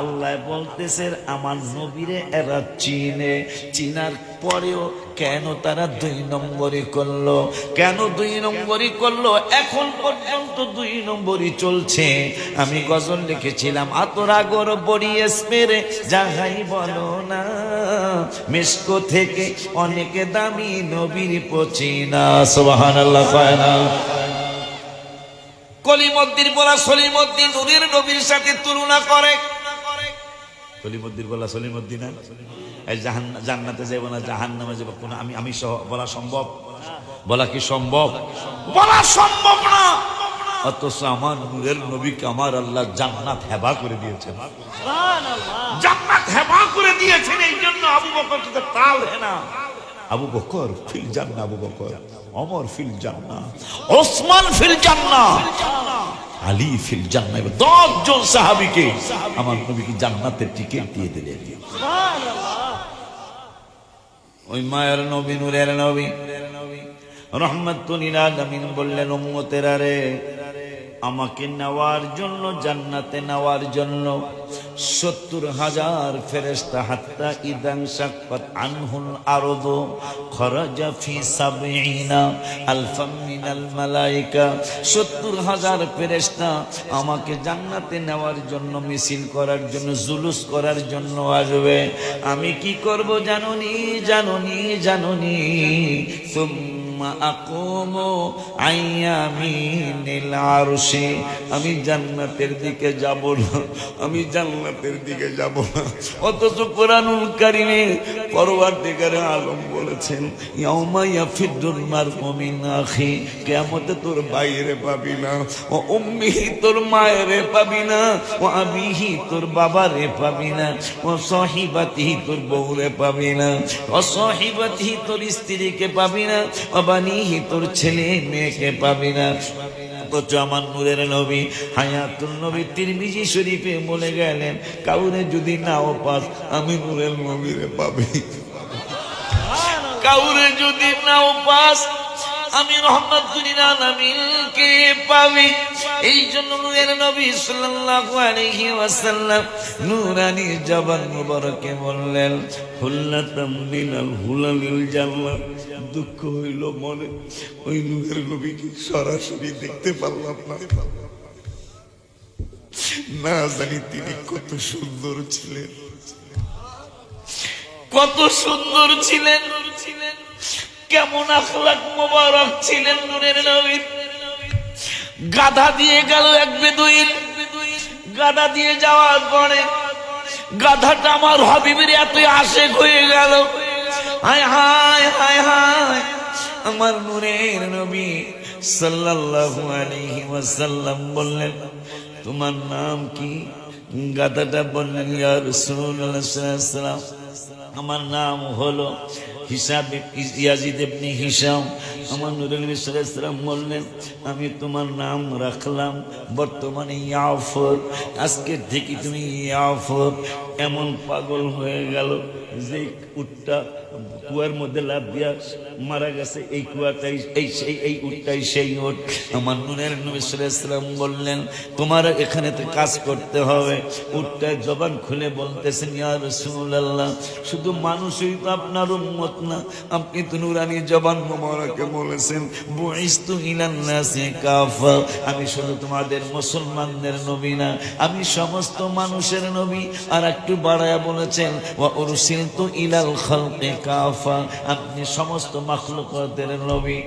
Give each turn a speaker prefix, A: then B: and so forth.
A: আল্লাহ বলতেছে আমার নবীরে এরা চিনে। চিনার পরেও কেন তারা দুই নম্বরই করল? কেন দুই নম্বরই করল? এখন পর্যন্ত দুই নম্বরই চলছে। আমি গজল লিখেছিলাম আতরাগর বড়ি স্পেরে যাহাই বলো না মেসকো থেকে অনেক দামি নবীর পচিনা। সোহান আল্লাহ না কলিমদ্দির বলা সলিমদ্দিন নবীর সাথে তুলনা করে। কলিমদ্দির বলা সলিমদ্দিন এই জাহান- জান্নাতে যাব না জাহান নামে যাব কোন আমি আমি সহ বলা সম্ভব? বলা কি সম্ভব? বলা সম্ভব না! অথচ আমার নূরের নবীকে আমার আল্লাহ জান্নাত হেবা করে দিয়েছেন। জান্নাত হেবা করে দিয়েছেন এই জন্য আবু বকর তাল হেনা আবু বকর ফিল জান্না আবু বকর। অমর ফিল জান্না ওসমান ফিল জান্না আলী ফিল জান্না এবার দশ জন সাহাবিকে আমার নবীকে জান্নাতের টিকিট দিয়ে দিলেন। ওই মায়ের নবী, নূরের নবী। রহমতুল আলমিন বললেন, উম্মতেরা রে আমাকে নেওয়ার জন্য, জান্নাতে নেওয়ার জন্য সত্তর হাজার ফেরেস্তা হাত্তা ইদাং সাক্ষাৎ আনহুল আরদ খরজা ফি সাবঈনা আলফাম মিনাল মালাইকা। সত্তর হাজার ফেরেস্তা আমাকে জান্নাতে নেওয়ার জন্য, মিছিল করার জন্য, জুলুস করার জন্য আসবে। আমি কি করব জাননি জাননি জাননি? আমি জান্নাতের দিকে যাব না, আমি জান্নাতের দিকে যাব না। অথচ কোরআনুল কারিমে পরওয়ারদিগার আলম বলেছেন কিয়ামতে তোর বাইরে পাবি না, ও উম্মিহি তোর মায়েরে পাবি না, ও আবিহি তোর বাবারে পাবি না, ও সহিবাতিহি তোর বউরে পাবি না, ও সহিবাতিহি তোর স্ত্রীকে পাবি না বানিহি তোর ছেলে মেয়েকে পাবি না। অথচ আমার নূরের নবী হায়াতুল নবী তিরমিজি শরীফে বলে গেলেন কাউরে যদি নাও পাস আমি নূরের নবীরে পাবি। কাউরে যদি নাও পাস আমি রহমতুল্লাহ নাবিলকে পাবি। এই জন্য নূরের নবী সাল্লাল্লাহু আলাইহি ওয়াসাল্লাম নূরানি জবান মুবারকে বললেন, হুল্লাতাম মিনাল হুলালিল জান্নাত দুঃখ হইল মনে, ওই নূরের নবীকে সরাসরি দেখতে পারলাম না। না জানি তিনি কত সুন্দর ছিলেন। কত সুন্দর ছিলেন। কেমন আখলাক মোবারক ছিলেন নূরের নবীর। গাধা দিয়ে গেল এক বেদুইন। গাধা দিয়ে যাওয়ার পরে গাধাটা আমার হবিবের এতই আশেক হয়ে গেল। হায় হায় হায় হায়, আমার নূরের নবী সাল্লাল্লাহু আলাইহি ওয়াসাল্লাম বললেন, তোমার নাম কি? গাধাটা বললেন, ইয়া রাসূলুল্লাহ সাল্লাল্লাহু আলাইহি ওয়াসাল্লাম। আমার নাম হলো হিসাব ইয়াজিদ ইবনে হিসাম আমার নুরুল ইসলাম বললেন, আমি তোমার নাম রাখলাম, বর্তমানে ইয়াফর। আজকে থেকে তুমি ইয়াফর। এমন পাগল হয়ে গেল যে উটটা কুয়ার মধ্যে লাভ দিয়া মারা গেছে। এই কুয়াটাই, এই সেই, এই উটটাই সেই উট। আমার নুনের নবী সাল্লাম বললেন, তোমার এখানে তো কাজ করতে হবে। উটটা জবান খুলে বলতেছেন, ইয়া রাসূলুল্লাহ শুধু মানুষই তো আপনার উম্মত না। আপনি তো নুরানি জবান মোবারকে বলেছেন, বুইস্তু ইলান নাসি কাফা আমি শুধু তোমাদের মুসলমানদের নবী না, আমি সমস্ত মানুষের নবী। আর একটু বাড়ায়া বলেছেন, ওয়া উরসিলতু ইলাল খালqi কাফা আপনি সমস্ত মাখলুকাতের নবী।